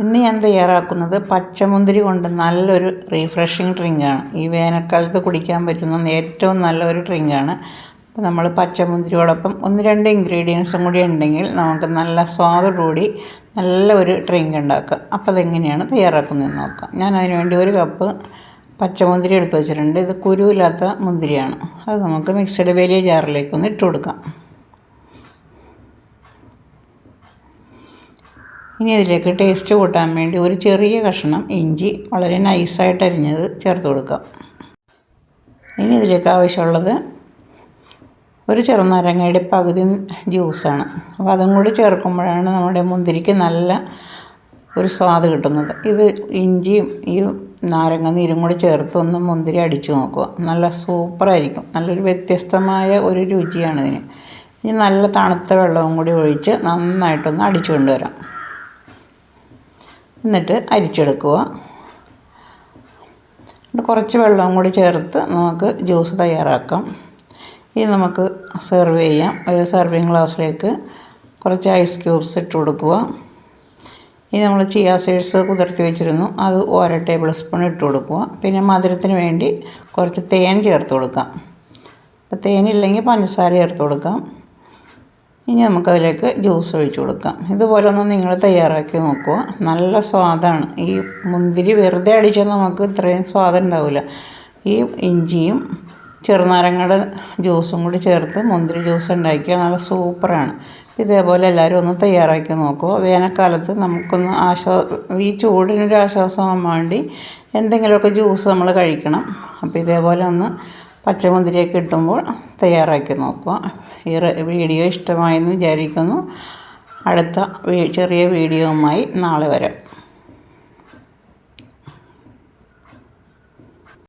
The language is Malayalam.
ഇന്ന് ഞാൻ തയ്യാറാക്കുന്നത് പച്ചമുന്തിരി കൊണ്ട് നല്ലൊരു റീഫ്രഷിങ് ഡ്രിങ്കാണ് ഈ വേനൽക്കാലത്ത് കുടിക്കാൻ പറ്റുന്ന ഏറ്റവും നല്ലൊരു ഡ്രിങ്കാണ് അപ്പോൾ നമ്മൾ പച്ചമുന്തിരിയോടൊപ്പം ഒന്ന് രണ്ട് ഇൻഗ്രീഡിയൻസും കൂടി ഉണ്ടെങ്കിൽ നമുക്ക് നല്ല സ്വാദോടുകൂടി നല്ല ഒരു ഡ്രിങ്ക് ഉണ്ടാക്കാം. അപ്പോൾ അതെങ്ങനെയാണ് തയ്യാറാക്കുന്നതെന്ന് നോക്കാം. ഞാൻ അതിനുവേണ്ടി ഒരു കപ്പ് പച്ചമുന്തിരി എടുത്ത് വെച്ചിട്ടുണ്ട്. ഇത് കുരുവില്ലാത്ത മുന്തിരിയാണ്. അത് നമുക്ക് മിക്സഡ് വലിയ ജാറിലേക്കൊന്ന് ഇട്ട് കൊടുക്കാം. ഇനി അതിലേക്ക് ടേസ്റ്റ് കൂട്ടാൻ വേണ്ടി ഒരു ചെറിയ കഷ്ണം ഇഞ്ചി വളരെ നൈസായിട്ട് അരിഞ്ഞത് ചേർത്ത് കൊടുക്കാം. ഇനി ഇതിലേക്ക് ആവശ്യമുള്ളത് ഒരു ചെറുനാരങ്ങയുടെ പകുതി ജ്യൂസാണ് അപ്പോൾ അതും കൂടി ചേർക്കുമ്പോഴാണ് നമ്മുടെ മുന്തിരിക്ക് നല്ല ഒരു സ്വാദ് കിട്ടുന്നത്. ഇത് ഇഞ്ചിയും ഈ നാരങ്ങ നീരും കൂടി ചേർത്ത് ഒന്ന് മുന്തിരി അടിച്ചു നോക്കുക. നല്ല സൂപ്പറായിരിക്കും നല്ലൊരു വ്യത്യസ്തമായ ഒരു രുചിയാണ് ഇതിന്. ഇനി നല്ല തണുത്ത വെള്ളവും കൂടി ഒഴിച്ച് നന്നായിട്ടൊന്ന് അടിച്ചു കൊണ്ടുവരാം എന്നിട്ട് അരിച്ചെടുക്കുക. കുറച്ച് വെള്ളവും കൂടി ചേർത്ത് നമുക്ക് ജ്യൂസ് തയ്യാറാക്കാം. ഇനി നമുക്ക് സെർവ് ചെയ്യാം. ഒരു സെർവിങ് ഗ്ലാസ്സിലേക്ക് കുറച്ച് ഐസ് ക്യൂബ്സ് ഇട്ട് കൊടുക്കുക. ഇനി നമ്മൾ ചിയാ സീഡ്സ് കുതിർത്തി വെച്ചിരുന്നു. അത് ഓരോ ടേബിൾ സ്പൂൺ ഇട്ട് കൊടുക്കുക. പിന്നെ മധുരത്തിന് വേണ്ടി കുറച്ച് തേൻ ചേർത്ത് കൊടുക്കാം. അപ്പോൾ തേനില്ലെങ്കിൽ പഞ്ചസാര ചേർത്ത് കൊടുക്കാം. ഇനി നമുക്കതിലേക്ക് ജ്യൂസ് ഒഴിച്ചു കൊടുക്കാം. ഇതുപോലെ ഒന്ന് നിങ്ങൾ തയ്യാറാക്കി നോക്കുക. നല്ല സ്വാദാണ്. ഈ മുന്തിരി വെറുതെ അടിച്ചാൽ നമുക്ക് ഇത്രയും സ്വാദം ഉണ്ടാവില്ല. ഈ ഇഞ്ചിയും ചെറുനാരങ്ങയുടെ ജ്യൂസും കൂടി ചേർത്ത് മുന്തിരി ജ്യൂസ് ഉണ്ടാക്കിയാൽ നല്ല സൂപ്പറാണ്. ഇതേപോലെ എല്ലാവരും ഒന്ന് തയ്യാറാക്കി നോക്കുക. വേനൽക്കാലത്ത് നമുക്കൊന്ന് ആശ്വാ ഈ ചൂടിനൊരു ആശ്വാസമാകാൻ വേണ്ടി എന്തെങ്കിലുമൊക്കെ ജ്യൂസ് നമ്മൾ കഴിക്കണം. അപ്പോൾ ഇതേപോലെ ഒന്ന് പച്ചമുന്തിരിയൊക്കെ കിട്ടുമ്പോൾ തയ്യാറാക്കി നോക്കുക. ഈ വീഡിയോ ഇഷ്ടമായെന്ന് വിചാരിക്കുന്നു. അടുത്ത ചെറിയ വീഡിയോയുമായി നാളെ വരാം.